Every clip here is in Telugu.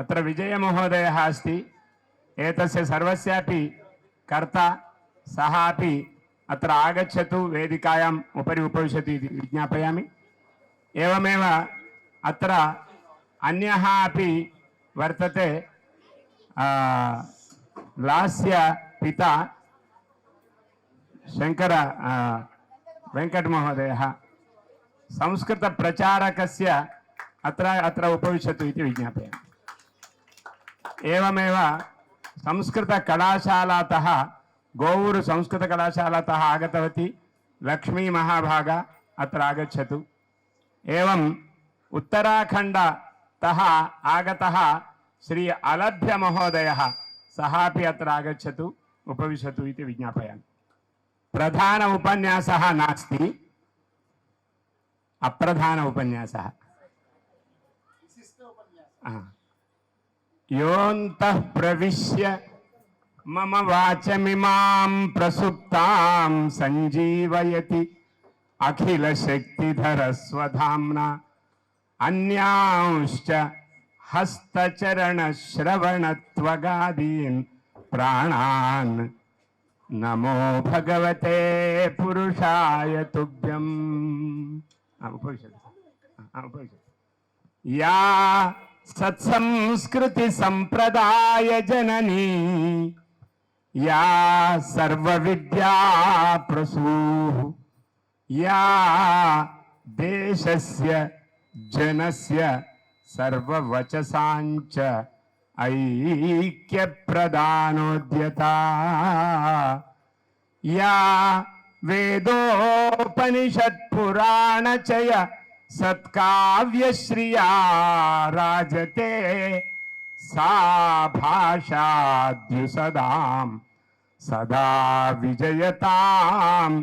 అత్ర విజయమహోదయ అస్తి. ఏతస్య సర్వస్యాపి కర్త సహ అపి అత్ర ఆగచ్చతు వేదికాయాం ఉపరి ఉపవిశతు ఇది విజ్ఞాపయామి. ఏమేవ అత్ర అన్య అపి వర్తతే లాస్య పిత శంకర వెంకటమహోదయ. సంస్కృతప్రచారకస్య అత్ర అత్ర ఉపవిశతు ఇది విజ్ఞాపయామి. इति विज्ञापयामि एवमेव संस्कृतकलाशालातः गोवूरु संस्कृतकलाशालातः आगतवती लक्ष्मीमहाभागा अत्र आगच्छतु एवम् उत्तराखण्डतः आगतः श्री अलभ्यमहोदयः सः अपि अत्र आगच्छतु उपविशतु इति विज्ञापयामि प्रधान उपन्यासः नास्ति अप्रधान उपन्यासः आ. योऽन्तः प्रविश्य मम वाचमिमां प्रसुप्तां सञ्जीवयति अखिलशक्तिधरस्वधाम्ना। अन्यांश्च हस्तचरणश्रवणत्वगादीन् प्राणान्। नमो भगवते पुरुषाय तुभ्यम्। आ, उपविशतु। సత్సంస్కృతి సంప్రదాయ జననీ యా సర్వ విద్యా ప్రసూ యా దేశస్య జనస్య సర్వవచసాంచ ఐక్య ప్రధానోద్యత యా పురాణచయ सत्काव्यश्रिया राजते सा भाषाद्युसदां सदा विजयताम्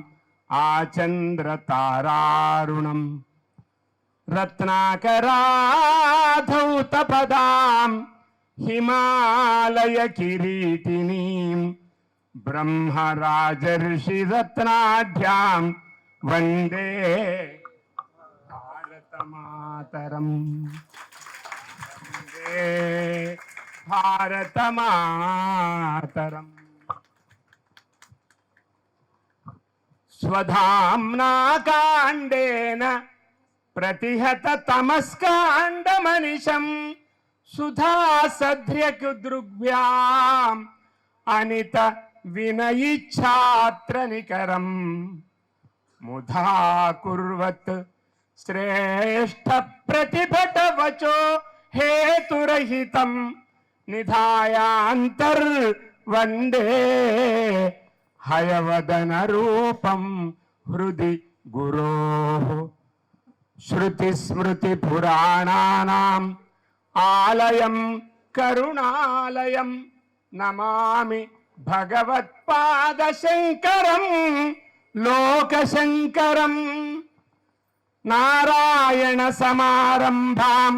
आचन्द्रतारारुणम्। रत्नाकराधौतपदां हिमालयकिरीटिनीं ब्रह्मराजर्षिरत्नाढ्यां वंदे మాతరం. భారత మాతరం. స్వధామ్నా కాండేన ప్రతిహత తమస్కాండ మనిషం సుధా సధ్ర్యకు దృగ్వ్యాం అనిత వినయి ఛాత్ర నికరం. ముధా కుర్వత్ శ్రేష్ట ప్రతిభటవచో హేతురహితం నిధాయాంతర్ వందే హయవదన రూపం హృది గురో. శృతి స్మృతి పురాణానాం ఆలయం కరుణాలయం నమామి భగవత్పాద శంకరం లోక శంకరం भगवत्पादशङ्करं लोकशङ्करम् नारायणसमारम्भां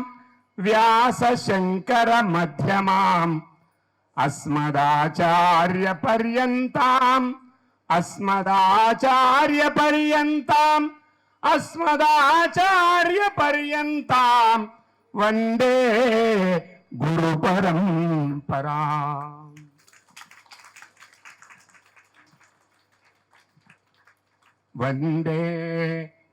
व्यासशङ्करमध्यमाम् अस्मदाचार्यपर्यन्ताम् अस्मदाचार्यपर्यन्ताम् अस्मदाचार्यपर्यन्ताम् वन्दे गुरुपरम्परा वन्दे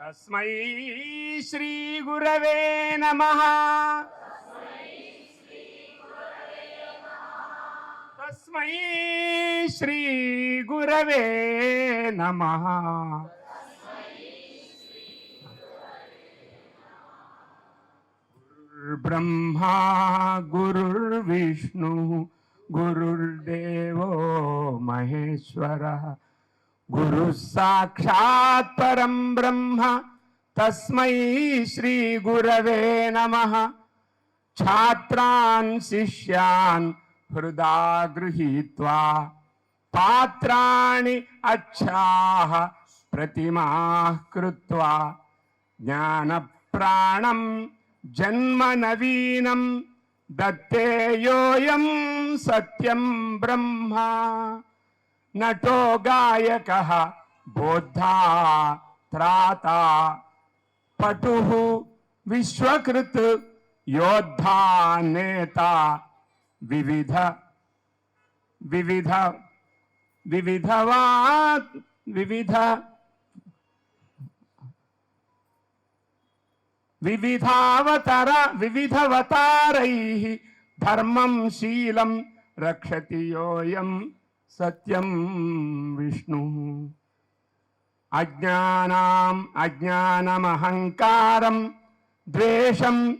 తస్మై శ్రీ గురవే నమ. తస్మై శ్రీ గురవే నమ. బ్రహ్మా గురుర్విష్ణు గురుర్దేవో మహేశ్వర. గురు సాక్షాత్ పరం బ్రహ్మ తస్మై శ్రీ గురవే నమ. ఛాత్రాన్ శిష్యాన్ హృదా గృహీత్వా పాత్రాణి అచ్చాహ ప్రతిమా కృత్వా. జ్ఞాన ప్రాణం జన్మ నవీనం దత్తేయోయం సత్యం బ్రహ్మ. नटो गायक बोधा त्राता। पटुः विश्वकृत योद्धा नेता। विविध विविध विविधवा विविध, विविधावतर, विविधवतारैः धर्मं, शीलं रक्षति योऽयम्। సత్యం విష్ణు. అజ్ఞానాం అజ్ఞానమహంకారం ద్వేషం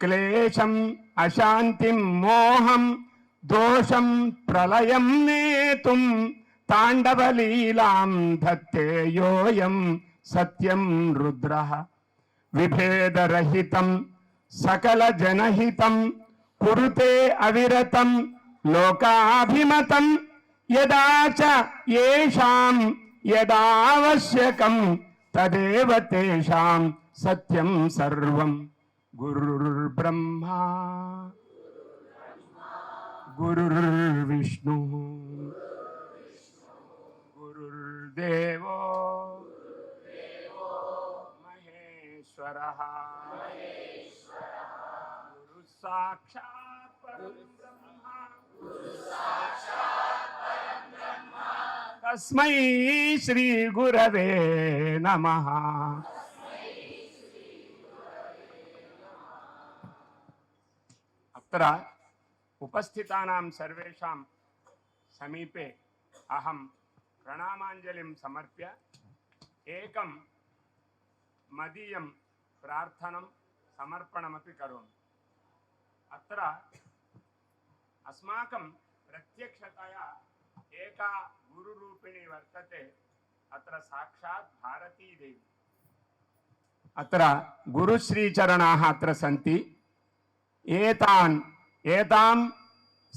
క్లేశం అశాంతిం మోహం దోషం ప్రళయం నేతుం తాండవలీలాం ధత్తేయోయం సత్యం రుద్ర. విభేదరహితం సకల జనహితం కురుతే అవిరతం లోకాభిమతం యదా చ ఏషాం యదావశ్యకం తదేవ తేషాం సత్యం సర్వం గురుర్బ్రహ్మా గురుర్విష్ణు గురుర్దేవో మహేశ్వర గురు సాక్షాత్ పరం బ్రహ్మ తస్మై శ్రీ గురవే నమ. అత్ర ఉపస్థితానాం సర్వేషాం సమీపే అహం ప్రణామాంజలిం సమర్ప్య ఏకం మదీయం ప్రార్థనం సమర్పణమపి కరోమి. అత్ర అస్మాకం ప్రత్యక్షతయా ఏకా గురురూపిణి వర్తతే అత్ర సాక్షాత్ భారతీదేవి. అత్ర గురుశ్రీచరణాः అత్ర సంతి. ఏతాన్ ఏతాం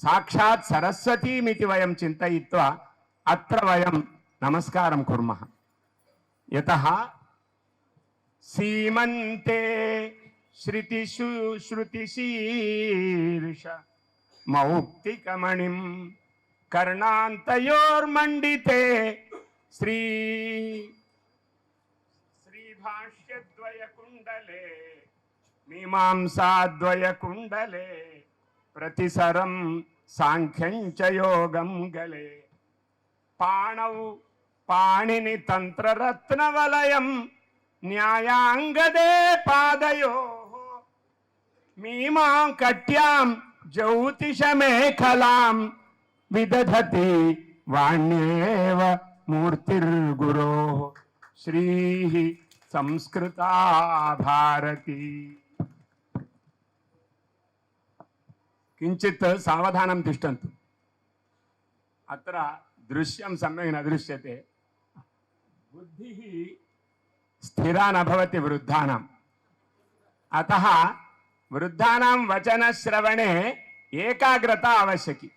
సాక్షాత్ సరస్వతీమితి వయం చింతయిత్వా అత్ర వయం నమస్కారం కుర్మः. యతः సీమంతే శృతిషు శృతిశీర్ష మౌక్తికమణిం కర్ణాంతయోర్మండితే శ్రీ శ్రీభాష్యద్వయకుండలే మీమాంసాద్వయకుండలే ప్రతిసరం సాంఖ్యం చ యోగం గలే. పాణౌ పాణిని తంత్రరత్నవలయం న్యాయాంగదే పాదయో. మీమాం కట్యాం జ్యోతిషమేఖలాం విదధతి వాణ్యేవ మూర్తిర్గురో శ్రీ సంస్కృత భారతి. కించిత్ సావధానం తిష్టంతు. అత్ర దృశ్యం సమ్యక్ న దృశ్యతే బుద్ధి స్థిరా నభవతి వృద్ధానం. అత వృద్ధానం వచనశ్రవణే ఏకాగ్రత ఆవశ్యకి.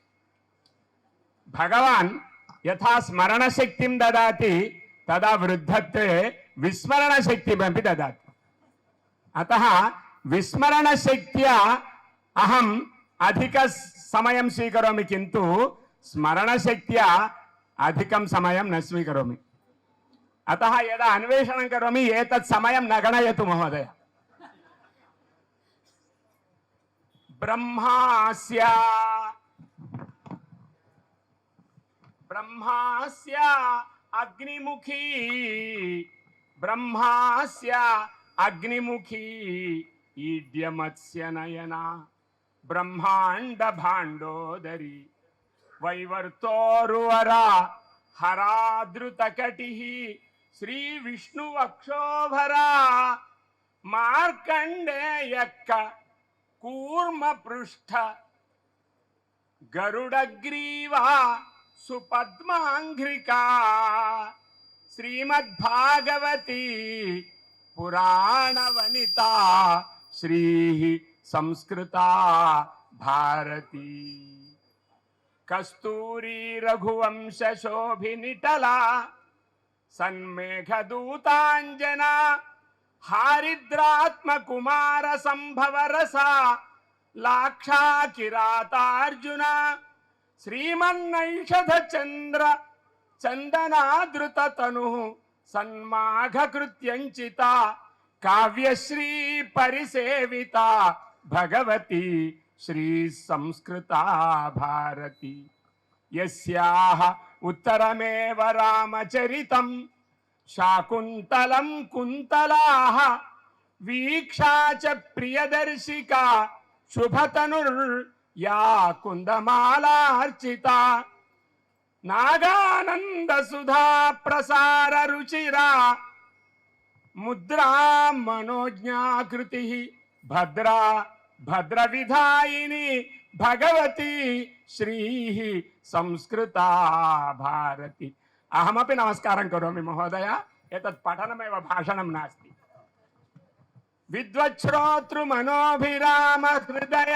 భగవాన్ యథా స్మరణ శక్తిం దదాతి తదా వృద్ధత్వే విస్మరణ శక్తిమపి దదాతి. అత విస్మరణ శక్త్యా అహం అధిక సమయం స్వీకరోమి కింటు స్మరణ శక్త్యా అధికం సమయం న స్వీకరోమి. అత యదా అన్వేషణం కరోమి ఏతత్ సమయం నగణయతు మహోదయ. బ్రహ్మాస్యా బ్రహ్మాస్య అగ్నిముఖీ. బ్రహ్మాస్య అగ్నిముఖీ. ఈడ్యమత్స్య నయన బ్రహ్మాండ భాండోదరి వైవర్తోరువరా హరాదృతకటి శ్రీ విష్ణువక్షోభరా మార్కండేయక్క కూర్మ పృష్ఠ గరుడగ్రీవా. सुपद्माघ्रिका श्रीमद्भागवती पुराणवनिता श्री संस्कृता भारती। कस्तूरी रघुवंश शोभिनिटला रसा लाक्षा किराताजुन శ్రీమన్నైషధ చంద్ర చందనాదృత తను సన్మాఘకృత్యంచిత కావ్యశ్రీ పరిసేవిత భగవతి శ్రీ సంస్కృత భారతి యస్యాహ ఉత్తరమేవ రామచరితం శాకుంతలం కుంతలాహ వీక్షా చ ప్రియదర్శికా శుభతనుర్ యా కుందమాలార్చిత నాగానంద సుధా ప్రసార రుచిరా ముద్రా మనోజ్ఞాకృతి భద్రా భద్ర విధాయిని భగవతి శ్రీ సంస్కృత భారతి. అహమపి నమస్కారం కరోమి మహోదయ ఎతత్ పఠనమేవ భాషణం నాస్తి. విద్వచ్శ్రోతృ మనోభిరామ హృదయ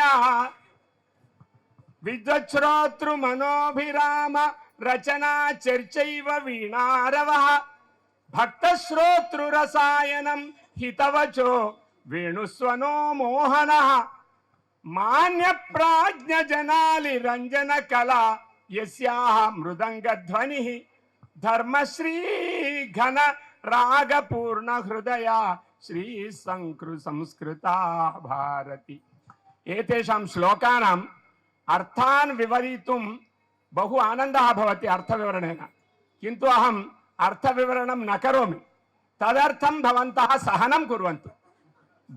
విద్వచ్శ్రోతృ మనోభిరామ రచనా చర్చైవ వీణారవ. భక్తశ్రోతృరసాయనం హితవచో వేణుస్వనో మోహన. మాన్య ప్రాజ్ఞ జనాలి రంజన కళ యస్యాహ మృదంగ ధ్వని. ధర్మశ్రీ ఘన రాగపూర్ణ హృదయ శ్రీ సంకృ సంస్కృత భారతి. ఏతేషాం శ్లోకానాం అర్థాన్ వివరితుం బహు ఆనంద భవతి అర్థవివరణేన. కింటు అహం అర్థవివరణం న కరోమి. తదర్థం భవంతः సహనం కుర్వంతు.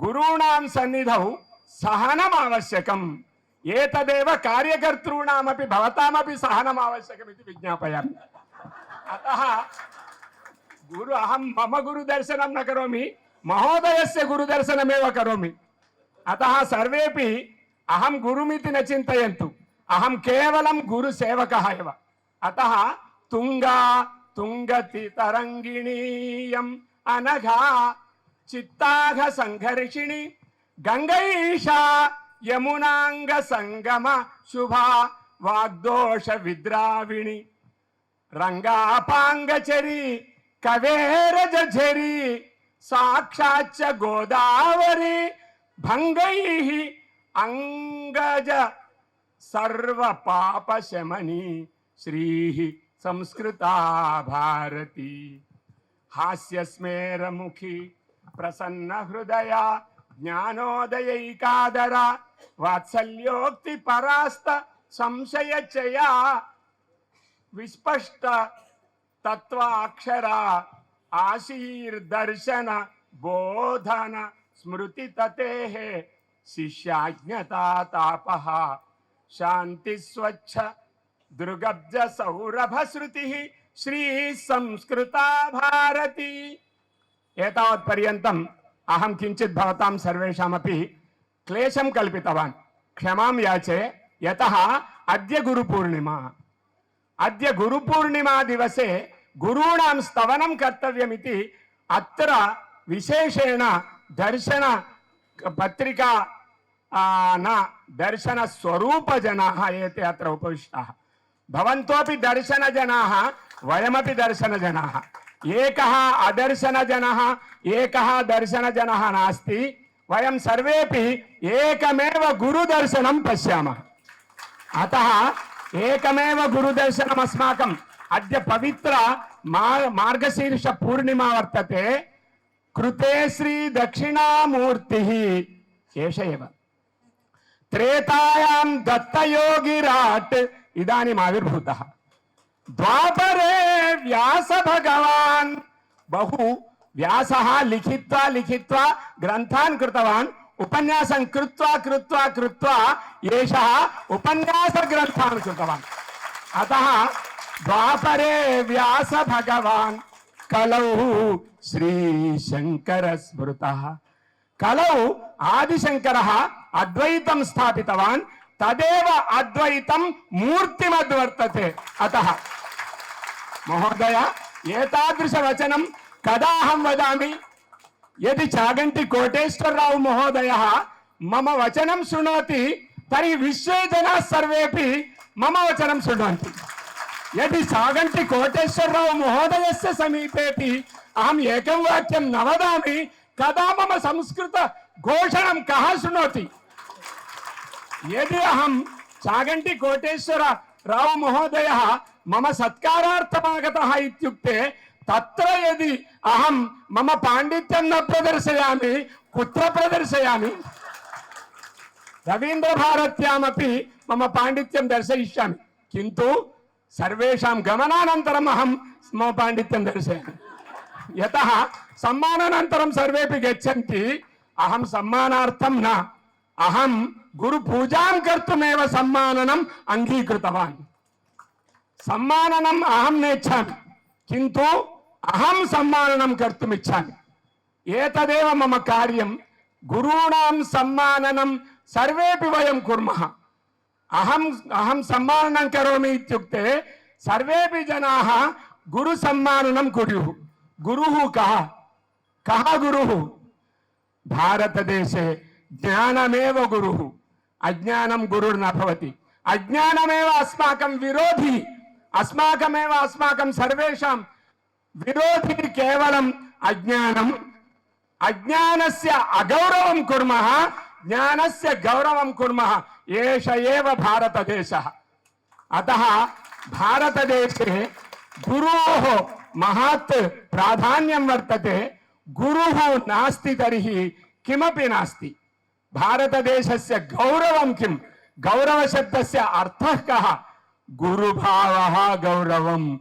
గురూణాం సన్నిధౌ సహనం ఆవశ్యకం. ఏతదేవ కార్యకర్తॄణామపి భవతామపి సహనం ఆవశ్యకం ఇది విజ్ఞాపయామి. అతः గురు అహం మమ గురు దర్శనం న కరోమి మహోదయస్య గురు కరోమి. అతः సర్వేపి అహం గురుమితి నచింతయంతు అహం కేవలం గురు సేవక ఇవ అత తుంగా తుంగతి తరంగిణీయం అనఘా చిత్తాఘ సంఘర్షిణి గంగైషా యమునాంగ సంగమ శుభ వాగ్దోష విద్రావిణి రంగాపాంగచరి కవేరజరి సాక్షాచ్చ గోదావరి భంగై అంగజ సర్వ పాప శమని శ్రీ సంస్కృత భారతి. హాస్యస్మేరముఖి ప్రసన్న హృదయ జ్ఞానోదయైకాదర వాత్సల్యోక్తి పరాస్త సంశయచయ విస్పష్ట తత్వాక్షర ఆశీర్దర్శన బోధన స్మృతి తతే శిష్యాజ్ఞతాప శాంతి స్వచ్ఛ దృగబ్జ సౌరభ శృతి. శ్రీ సంస్కృత భారతి. ఏతావత్ పర్యంతం అహం కించిత్ భవతాం సర్వేషామపి క్లేశం కల్పితవాన్. క్షమాం యాచే యత అద్య గురు పూర్ణిమ అద్య గురు పూర్ణిమా దివసే గురూణాం స్తవనం కర్తవ్యమితి. అత్ర విశేషేణ దర్శన పత్రిక న దర్శన స్వరూప జనా ఏతే అత్ర ఉపవిష్టాः. భవంతోపి దర్శన జనా వయమపి దర్శన జనా. ఏక అదర్శన జన ఏక దర్శన జన నాస్తి. వయం సర్వేపి ఏకమేవ గురు దర్శనం పశ్యామ. అత ఏకమేవ గురు దర్శనం అస్మాకం అద్య పవిత్ర మా మార్గశీర్ష పూర్ణిమ వర్తతే. కృతే శ్రీ దక్షిణామూర్తి. ఏష త్రేతాయాం దత్తయోగిరాట్ ఇదాनीम् ఆవిర్భూత. ద్వాపరే వ్యాస భగవాన్. బహు వ్యాస లిఖిత్వా లిఖిత్వా గ్రంథాన్ కృతవాన్. ఉపన్యాసం కృత్వా కృత్వా కృత్వా ఏష ఉపన్యాస గ్రంథాన్ కృతవాన్. అత ద్వాపరే వ్యాస భగవాన్. కలౌ శ్రీ శంకర స్మృత. కలౌ ఆదిశంకర అద్వైతం స్థాపితవాన్ తదేవ అద్వైతం మూర్తిమద్వర్తతే. అత. మహోదయ ఏతాదృశ ఏతాదృశవచనం కదాహం వదామి. యది చాగంటి కోటేశ్వరరావు మహోదయ మమ వచనం శృణోతి తరి విశ్వే జనా సర్వేపి మమ వచనం శృణోతి. యది సాగంటి కోటేశ్వరరావు మహోదయస్య సమీపేపి అహం ఏకం వాక్యం నవదామి కదా మమ సంస్కృత ఘోషణం కహ శృణోతి ఏది అహం సాగంటి కోటేశ్వర రావు మహోదయ మమ సత్కారార్థమాగత ఇత్యుక్తే తత్ర యది అహం మమ పాండిత్యం న ప్రదర్శయామి కుత్ర ప్రదర్శయామి రవీంద్ర మమ పాండిత్యం దర్శయిష్యామి కింటూ సర్వేషాం గమనానంతరం అహం మా పాండిత్యం దర్శయామి యత సమ్మానానంతరం సర్వేపి గచ్చంతి అహం సమ్మానార్థం నా అహం గురు పూజాం కర్తుమేవ సమ్మాననం అంగీకృతవాన్. సమ్మాననం అహం నేర్చామి కింటు అహం సమ్మాననం కర్తుమిచ్చామి ఏతదేవ మమ కార్యం గురూణాం సమ్మాననం సర్వేపి వయం కుర్మః. अहम् अहं सम्माननं करोमि इत्युक्ते सर्वेपि जनाः गुरुसम्माननं कुर्युः। गुरुः कः? कः गुरुः? भारतदेशे ज्ञानमेव गुरुः। अज्ञानं गुरुर्न भवति। अज्ञानमेव अस्माकं विरोधी। अस्माकमेव अस्माकं सर्वेषां विरोधी केवलम् अज्ञानम् अज्ञानस्य अगौरवं कुर्मः, ज्ञानस्य गौरवं कुर्मः। ఏష ఏవ భారతదేశ. అత భారతదేశే గురో మహత్ ప్రాధాన్యం వర్తతే. గురు నాస్తి తర్హి కిమపి నాస్తి. భారతదేశస్య గౌరవం కిం? గౌరవశబ్దస్య అర్థ కహ గురుభావ గౌరవం.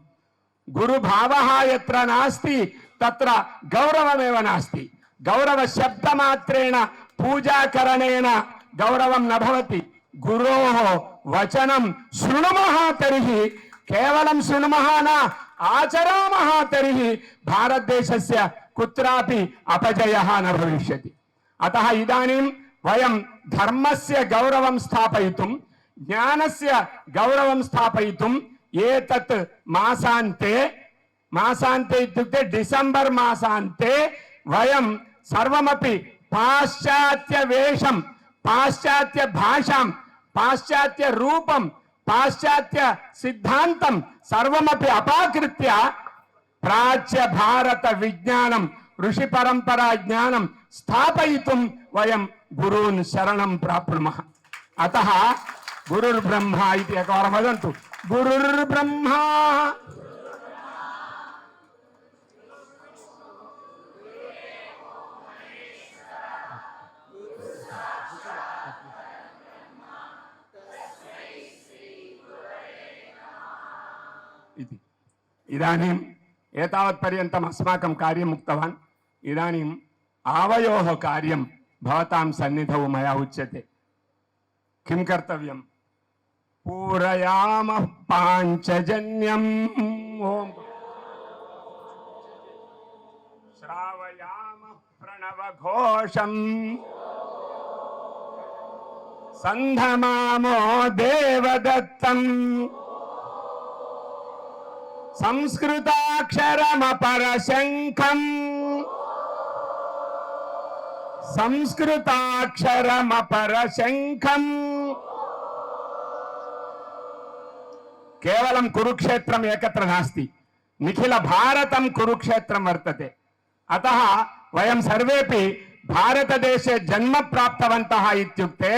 గురుభావ ఎత్ర నాస్తి తత్ర గౌరవమేవ నాస్తి. గౌరవశబ్దమాత్రేణ పూజాకరణేన గౌరవం నభవతి. గురో వచనం శృణుమహ తరిహి. కేవలం శృణుమః ఆచరామహ తరిహి. భారతదేశస్య కుత్రాపి అపజయ న భవిష్యతి. అతః ఇదానీం వయం ధర్మస్య గౌరవం స్థాపయితుం జ్ఞానస్య గౌరవం స్థాపయితుం. ఏతత్ మాసాంతే మాసాంతే ఇత్యుక్తే డిసెంబర్ మాసాంతే వయం సర్వమపి పాశ్చాత్య వేషం పాశ్చాత్య భాషాం పాశ్చాత్య రూపం పాశ్చాత్య సిద్ధాంతం సర్వమపి అపాకృత్య ప్రాచ్య భారత విజ్ఞానం ఋషి పరంపరా జ్ఞానం స్థాపయితుం వయం గురువున్ శరణం ప్రాప్నుమః. అత గురుర్బ్రహ్మ ఇది ఒకవారం వదంతు. గురుర్బ్రహ్మా ఇదానీం ఏతావత్పర్యంతం అస్మాకం కార్యం ఉక్తవాన్ ఇదానీం ఆవయోహ కార్యం భవతాం సన్నిధౌ మయా ఉచ్యతే. కిం కర్తవ్యం? పూరయామ పాంచజన్యం. ఓం శ్రావయామ ప్రణవఘోషం. సంధమామో దేవదత్తం. సంస్కృతాక్షరమపర శంఖం సంస్కృతాక్షరమపర శంఖం కేవలం కురుక్షేత్రం ఏకత్ర నాస్తి. నిఖిల భారతం కురుక్షేత్రం వర్తతే. అత వయం సర్వేపి భారతదేశే జన్మ ప్రాప్తవంతః ఇత్యుక్తే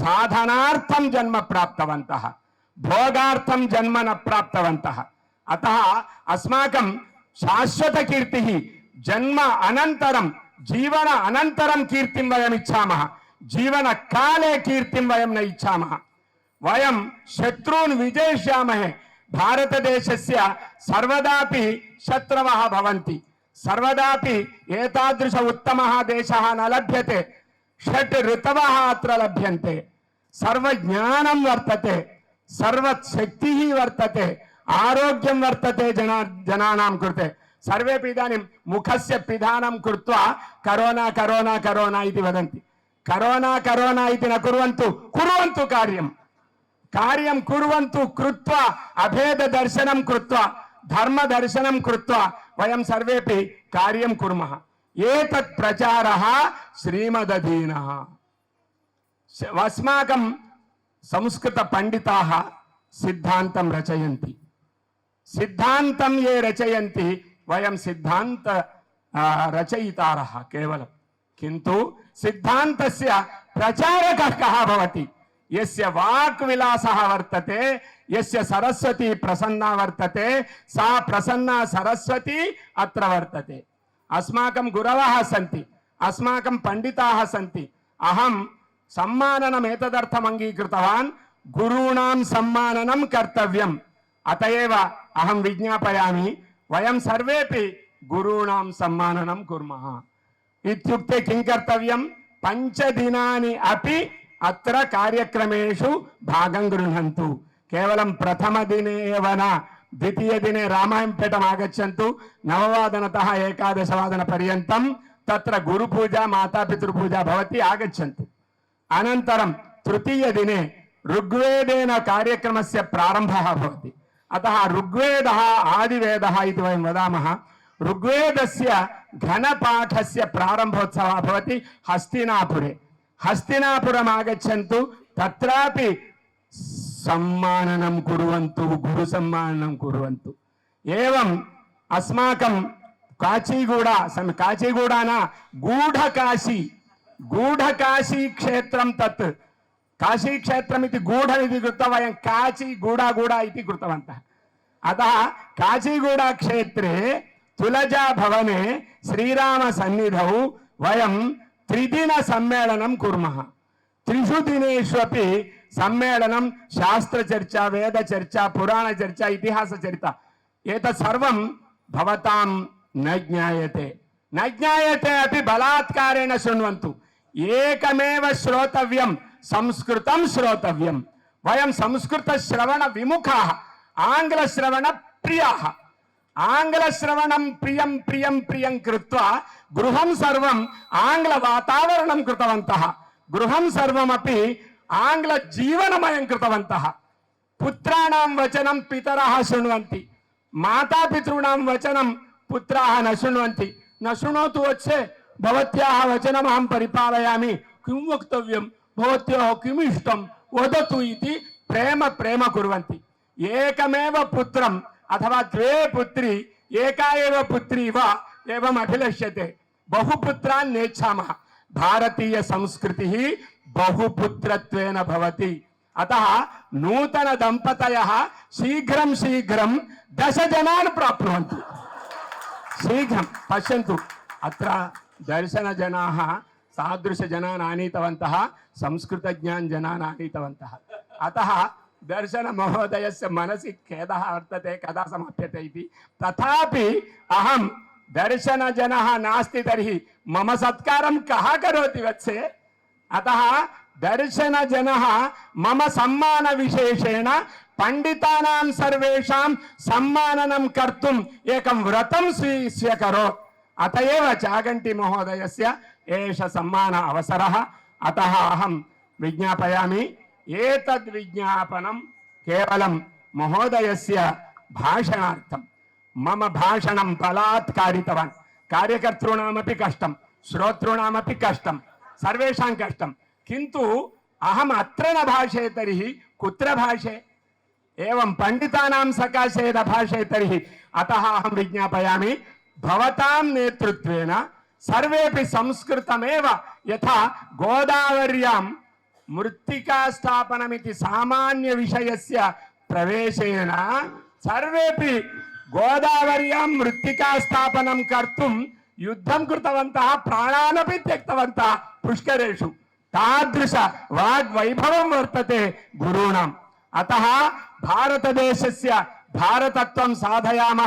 సాధనార్థం జన్మ ప్రాప్తవంతః. భోగార్థం జన్మ న ప్రాప్తవంతః. అత అస్మాకం శాశ్వత కీర్తి జన్మ అనంతరం జీవన అనంతరం కీర్తిం వయం ఇచ్చామ. జీవన కాలే కీర్తిం వయం న ఇచ్చామ. వయం శత్రున్ విజయిష్యామహే భారతదేశస్య సర్వదాపి శత్రవः భవంతి. సర్వదాపి ఏతాదృశ ఉత్తమः దేశः న లభ్యతే. షట్ ఋతవः అత్ర లభ్యంతే. సర్వజ్ఞానం వర్తతే. సర్వశక్తిः వర్తతే. ఆరోగ్యం వర్తతే జన జనానాం కృతే. సర్వేపి ఇదానీం ముఖస్య పిధానం కృత్వా కరోనా కరోనా కరోనా ఇది వదంతి. కరోనా కరోనా ఇది నకురువంతు కురువంతు కార్యం. కార్యం కురువంతు కృత్వా అభేద దర్శనం కృత్వా ధర్మ దర్శనం కృత్వా వయం సర్వేపి కార్యం కుర్మః. ఏతత్ ప్రచార శ్రీమదధీన. అస్మాకం సంస్కృత పండితా సిద్ధాంతం రచయంతి. ये रचयन्ति वयं सिद्धान्त आ, रचयितारः केवलं किन्तु सिद्धान्तस्य प्रचारकः कः भवति यस्य वाक्विलासः वर्तते यस्य सरस्वती प्रसन्ना वर्तते सा प्रसन्ना सरस्वती अत्र वर्तते अस्माकं गुरवः सन्ति अस्माकं पण्डिताः सन्ति अहं सम्माननम् एतदर्थम् अङ्गीकृतवान् गुरूणां सम्माननं कर्तव्यम् అతయవ అహం విజ్ఞాపయామి వయం సర్వేపి గురుణాం సమ్మాననం కుర్మః. ఇత్యుక్తే కిం కర్తవ్యం? పంచదినాని అపి అత్ర కార్యక్రమేషు భాగం గృహంతు. కేవలం ప్రథమ దినేవన ద్వితీయ దినే రామాయంపేటం ఆగచ్చంతు నవవాదనత ఏకాదశవాదన పర్యంతం తత్ర గురు పూజ మాతాపితృ పూజ భవతి ఆగచ్చంతు. అనంతరం తృతీయ దినే ఋగ్వేదేన కార్యక్రమస్య ప్రారంభ భవతి. అతः ఋగ్వేద ఆదివేద ఇది వయం వదామः. ఋగ్వేదస్య ఘనపాఠస్య ప్రారంభోత్సవ భవతి హస్తినాపురే. హస్తినాపురం ఆగచ్చు తత్రాపి సమ్మానం కురువంతు గురు సమ్మానం కురువంతు. ఏవం అస్మాకం కాచీగూడ సమ కాచీగూడాన గూఢకాశీ గూఢకాశీ క్షేత్రం తత్ కాశీక్షేత్రం ఇది గూఢం ఇది కృతవయం. కాశీ గూడా గూడా ఇది కృతవంత. అత కాశీగూఢా క్షేత్రే తులజా భవనే శ్రీరామ సన్నిధౌ వయం త్రిదిన సమ్మేళనం కుర్మ. త్రిషు దినేష్వపి సమ్మేళనం శాస్త్ర చర్చ వేద చర్చ పురాణ చర్చ ఇతిహాస చరిత. ఏతత్ సర్వం భవతాం న జ్ఞాయతే న జ్ఞాయతే అపి బలాత్కారేణ శృణ్వంతు. ఏకమేవ శ్రోతవ్యం न ज्ञायते अपि बलात्कारेण शृण्वन्तु एकमेव श्रोतव्यं संस्कृतं श्रोतव्यं वयं संस्कृतश्रवणविमुखाः आङ्ग्लश्रवणप्रियाः आङ्ग्लश्रवणं प्रियं प्रियं प्रियं कृत्वा गृहं सर्वम् आङ्ग्लवातावरणं कृतवन्तः गृहं सर्वमपि आङ्ग्लजीवनमयं कृतवन्तः पुत्राणां वचनं पितरः शृण्वन्ति मातापितॄणां वचनं पुत्राः न शृण्वन्ति न शृणोतु భవత్యో కిమిష్టం వదతు ఇది ప్రేమ ప్రేమ కురువంతి ఏకమేవ పుత్రం అథవా ద్వే పుత్రి ఏకా ఏవ పుత్రి వా ఏవం అభిలష్యతే బహుపుత్రాన్ నేచ్చామ భారతీయ సంస్కృతి బహుపుత్రత్వేన భవతి అత నూతన దంపతయ శీఘ్రం శీఘ్రం దశ జనాన్ ప్రాప్నువంతి శీఘ్రం పశ్యంతు అత్ర దర్శన జనా తాదృశ జనాన్ సంస్కృత సంస్కృతజ్ఞాన్ జనాన్ ఆనీతవంతः అతः దర్శన మహోదయస్య మనసి ఖేద వర్తతే కదా సమాప్యతే ఇది. తథాపి అహం దర్శనజనः నాస్తి తర్హి మమ సత్కారం కరోతి వచ్చే అత దర్శన జన మమ సమ్మాన విశేషేణ పండితానాం సర్వేషాం సమ్మాననం కర్తుం ఏకం వ్రతం స్వీకరోత్ అత ఏవ చాగంటి మహోదయస్య ఏష సమ్మాన అవసర. అత అహం విజ్ఞాపయామి. ఏతద్ విజ్ఞాపనం కేవలం మహోదయస్య భాషణార్థం. మమ భాషణం బలాత్కారితవాన్ కార్యకర్తॄణమపి కష్టం శ్రోతॄణమపి కష్టం సర్వేషాం కష్టం. కింటు అహం అత్ర న భాషే తరిహి కుత్ర భాషే. ఏం పండితానాం సకాశే న భాషే తరిహి అత అహం విజ్ఞాపయామి. భవతాం నేతృత్వేన సర్వేపి సంస్కృతమేవ యథా గోదావర్యాం మృత్తికా స్థాపనమితి సామాన్య విషయస్య ప్రవేశేన సర్వేపి గోదావర్యాం మృత్తికా స్థాపనం కర్తుం యుద్ధం కృతవంత ప్రాణానపి త్యక్తవంత పుష్కరేషు తాదృశ వాగ్వైభవం వర్తతే గురూణం అత భారతదేశస్య భారతత్వం సాధయామ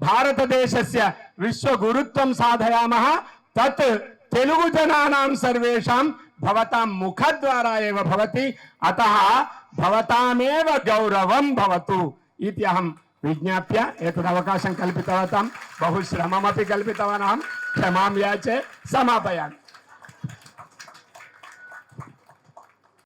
भारतत्वं साधयामः भारतदेशस्य विश्वगुरुत्वं साधयामः तत् तेलुगुजनानां सर्वेषां भवतां मुखद्वारा एव भवति अतः भवतामेव गौरवं भवतु इति अहं विज्ञाप्य एतदवकाशं कल्पितवतां बहु श्रममपि कल्पितवान् अहं क्षमां याचे समापयामि